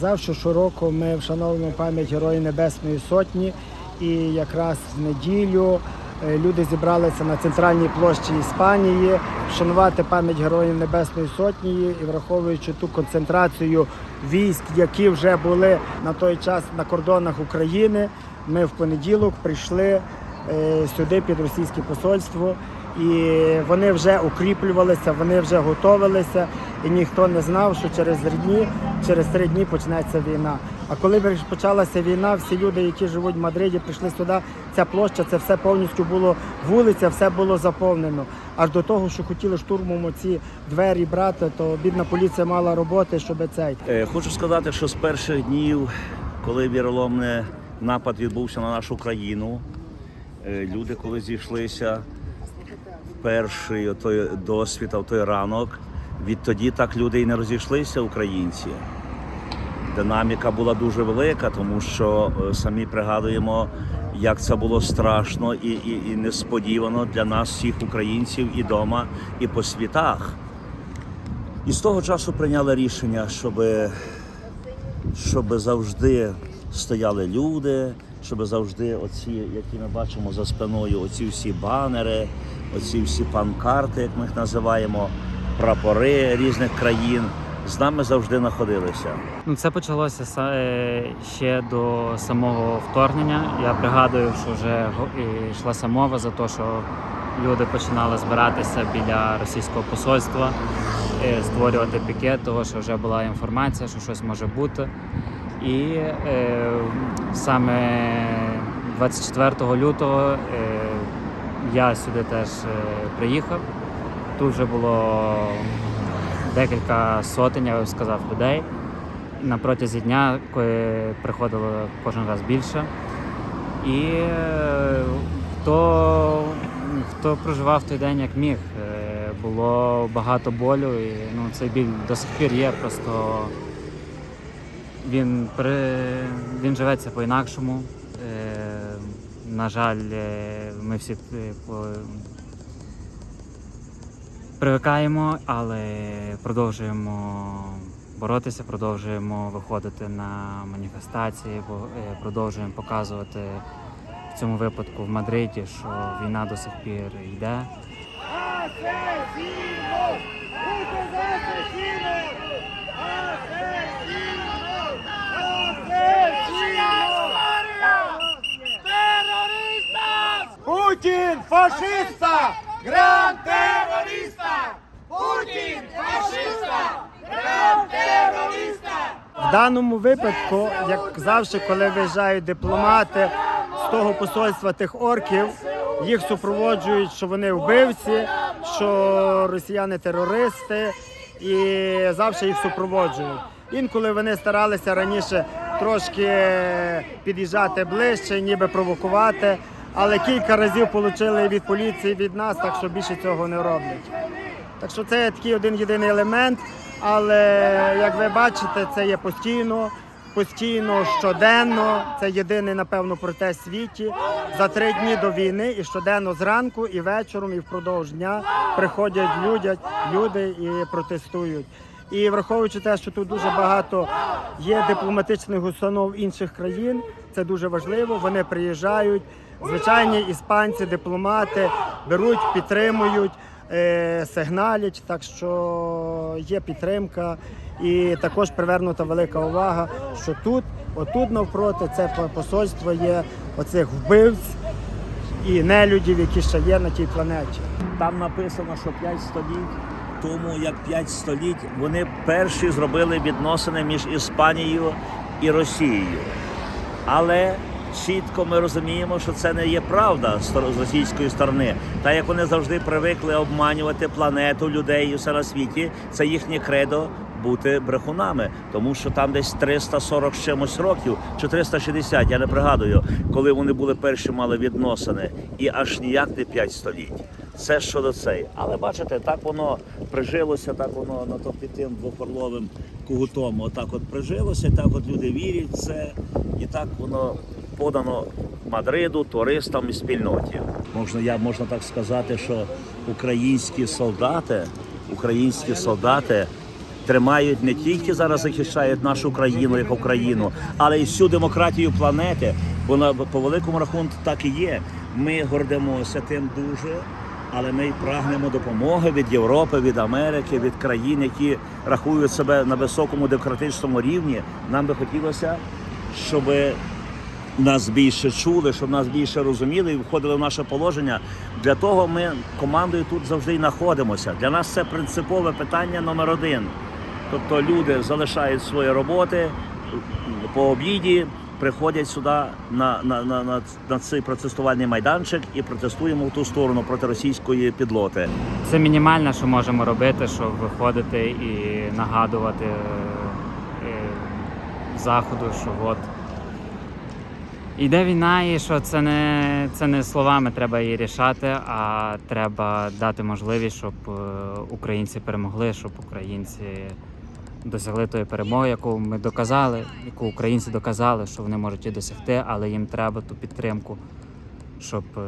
Завжди щороку ми вшановуємо пам'ять Героїв Небесної Сотні, і якраз в неділю е, люди зібралися на центральній площі Іспанії вшанувати пам'ять Героїв Небесної Сотні і враховуючи ту концентрацію військ, які вже були на той час на кордонах України. Ми в понеділок прийшли е, сюди під російське посольство. І вони вже укріплювалися, вони вже готувалися, і ніхто не знав, що через дні, через три дні почнеться війна. А коли почалася війна, всі люди, які живуть в Мадриді, прийшли сюди. Ця площа, це все повністю було вулиця, все було заповнено. Аж до того, що хотіли штурмом ці двері брати, то бідна поліція мала роботи, щоб цей. Е, Хочу сказати, що з перших днів, коли віроломний напад відбувся на нашу країну, е, люди, коли зійшлися перший той досвід, той ранок, відтоді так люди і не розійшлися, українці. Динаміка була дуже велика, тому що е, самі пригадуємо, як це було страшно і, і, і несподівано для нас, всіх українців, і вдома, і по світах. І з того часу прийняли рішення, щоб, щоб завжди стояли люди, щоб завжди оці, які ми бачимо за спиною, оці всі банери, оці всі панкарти, як ми їх називаємо, прапори різних країн, з нами завжди знаходилися. Ну, це почалося е, ще до самого вторгнення. Я пригадую, що вже йшлася мова за те, що люди починали збиратися біля російського посольства, е, створювати пікет, того, що вже була інформація, що щось може бути. І е, саме 24 лютого е, я сюди теж е, приїхав. Тут вже було декілька сотень, я би сказав, людей. На протязі дня приходило кожен раз більше. І е, хто, хто проживав той день як міг, було багато болю, і ну, цей біль до сих пір є, просто він, при, він живеться по-інакшому. Е, на жаль, е, ми всі е, по, привикаємо, але продовжуємо боротися, продовжуємо виходити на маніфестації, продовжуємо показувати в цьому випадку в Мадриді, що війна до сих пір йде. Фашиста! Гранд терориста! Путін фашиста! Гранд терориста! В даному випадку, як завжди, коли виїжджають дипломати з того посольства тих орків, їх супроводжують, що вони вбивці, що росіяни терористи, і завжди їх супроводжують. Інколи вони старалися раніше трошки під'їжджати ближче, ніби провокувати, але кілька разів отримали від поліції від нас, так що більше цього не роблять. Так що це такий один єдиний елемент, але як ви бачите, це є постійно, постійно, щоденно. Це єдиний, напевно, протест в світі. За три дні до війни і щоденно зранку, і вечором, і впродовж дня приходять люди, люди і протестують. І враховуючи те, що тут дуже багато є дипломатичних установ інших країн, це дуже важливо. Вони приїжджають. Звичайні іспанці, дипломати беруть, підтримують, е, сигналять. Так що є підтримка, і також привернута велика увага, що тут, отут навпроти, це посольство є оцих вбивць і нелюдів, які ще є на тій планеті. Там написано, що 5 століть тому, як 5 століть, вони перші зробили відносини між Іспанією і Росією. Але чітко ми розуміємо, що це не є правда з російської сторони. Та як вони завжди привикли обманювати планету, людей і все на світі, це їхнє кредо бути брехунами, тому що там десь 340 з чимось років, чи 360, я не пригадую, коли вони були перші мали відносини, і аж ніяк не 5 століть. Це щодо цей. Але бачите, так воно прижилося, так воно на то тим двохорловим кугутом. Отак от прижилося, так от люди вірять в це, і так воно подано Мадриду, туристам і спільноті. Можна, я можна так сказати, що українські солдати, українські солдати тримають не тільки зараз захищають нашу країну як Україну, але й всю демократію планети. Бо на по великому рахунку так і є. Ми гордимося тим дуже. Але ми прагнемо допомоги від Європи, від Америки, від країн, які рахують себе на високому демократичному рівні. Нам би хотілося, щоб нас більше чули, щоб нас більше розуміли і входили в наше положення. Для того ми командою тут завжди й знаходимося. Для нас це принципове питання номер один. Тобто люди залишають свої роботи по обіді, приходять сюди на, на, на, на, на цей протестувальний майданчик і протестуємо в ту сторону проти російської підлоти. Це мінімальне, що можемо робити, щоб виходити і нагадувати е, е, заходу, що от йде війна, і що це не, це не словами треба її рішати, а треба дати можливість, щоб е, українці перемогли, щоб українці досягли тої перемоги, яку ми доказали, яку українці доказали, що вони можуть її досягти, але їм треба ту підтримку, щоб е,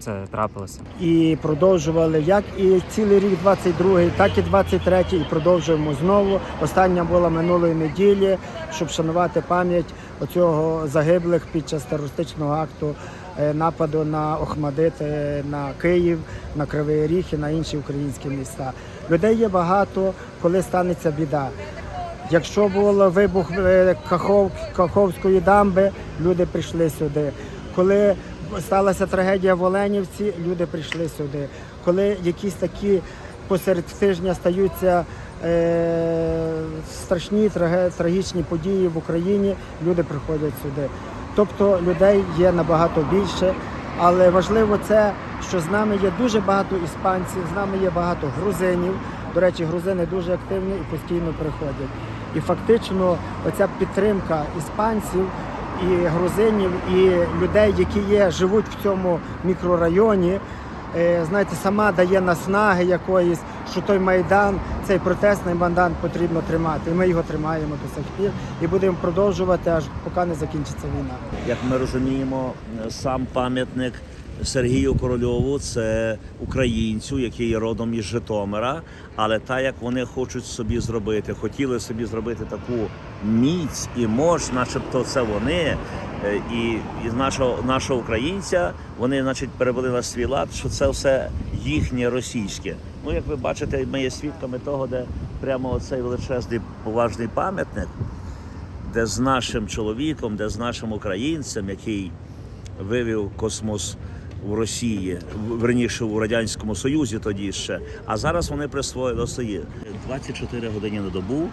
це трапилося. І продовжували як і цілий рік 22-й, так і 23-й, і продовжуємо знову. Остання була минулої неділі, щоб шанувати пам'ять оцього загиблих під час терористичного акту е, нападу на Охмадит, е, на Київ, на Кривий Ріг і на інші українські міста. Людей є багато, коли станеться біда. Якщо був вибух е, Кахов, Каховської дамби, люди прийшли сюди. Коли сталася трагедія в Оленівці, люди прийшли сюди. Коли якісь такі посеред тижня стаються е, страшні трагічні події в Україні, люди приходять сюди. Тобто людей є набагато більше. Але важливо це, що з нами є дуже багато іспанців, з нами є багато грузинів. До речі, грузини дуже активні і постійно приходять. І фактично, оця підтримка іспанців і грузинів, і людей, які є, живуть в цьому мікрорайоні, е, знаєте, сама дає наснаги якоїсь, що той майдан, цей протестний майдан потрібно тримати. І ми його тримаємо до сих пір і будемо продовжувати, аж поки не закінчиться війна. Як ми розуміємо, сам пам'ятник Сергію Корольову це українцю, який родом із Житомира. Але так як вони хочуть собі зробити, хотіли собі зробити таку міць і мощ, начебто це вони. е, І нашого нашого українця вони, значить, перевели на свій лад, що це все їхнє російське. Ну, як ви бачите, ми є свідками того, де прямо оцей величезний поважний пам'ятник де з нашим чоловіком, де з нашим українцем, який вивів космос в Росії, верніше у Радянському Союзі тоді ще. А зараз вони присвоїли свої 24 години на добу.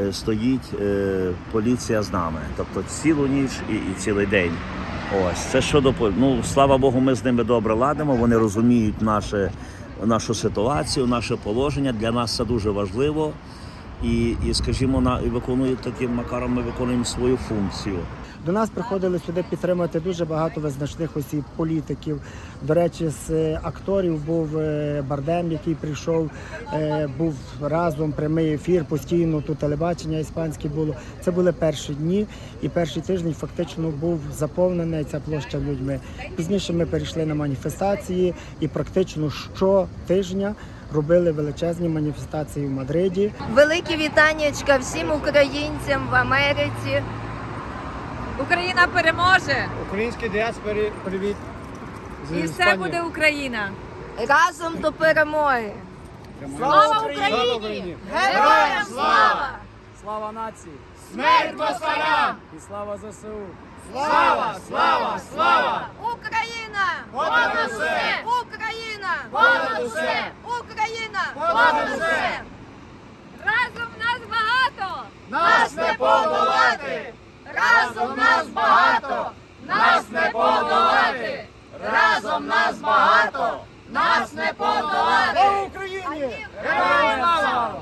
е, Стоїть е, поліція з нами, тобто цілу ніч і, і цілий день. Ось це щодо ну слава Богу, ми з ними добре ладимо. Вони розуміють наше, нашу ситуацію, наше положення. Для нас це дуже важливо. І, і скажімо, на і виконують таким макаром. Ми виконуємо свою функцію. До нас приходили сюди підтримати дуже багато визначних осіб, політиків. До речі, з е, акторів був е, Бардем, який прийшов, е, був разом прямий ефір, постійно тут телебачення іспанське було. Це були перші дні, і перший тиждень фактично був заповнений ця площа людьми. Пізніше ми перейшли на маніфестації, і практично щотижня робили величезні маніфестації в Мадриді. Велике вітаннячка всім українцям в Америці. Україна переможе Українській діаспорі привіт. і все буде Україна. Разом до перемоги! Слава Україні! Героям слава! Слава нації! Смерть москалям! І слава ЗСУ! Слава! Слава! Слава! Україна! Понад усе! Україна! Понад усе! Україна! Понад усе! Разом нас багато! Нас не подолати! Разом нас багато! Нас не подолати! Разом нас багато! Нас не подолати! Україні! Героям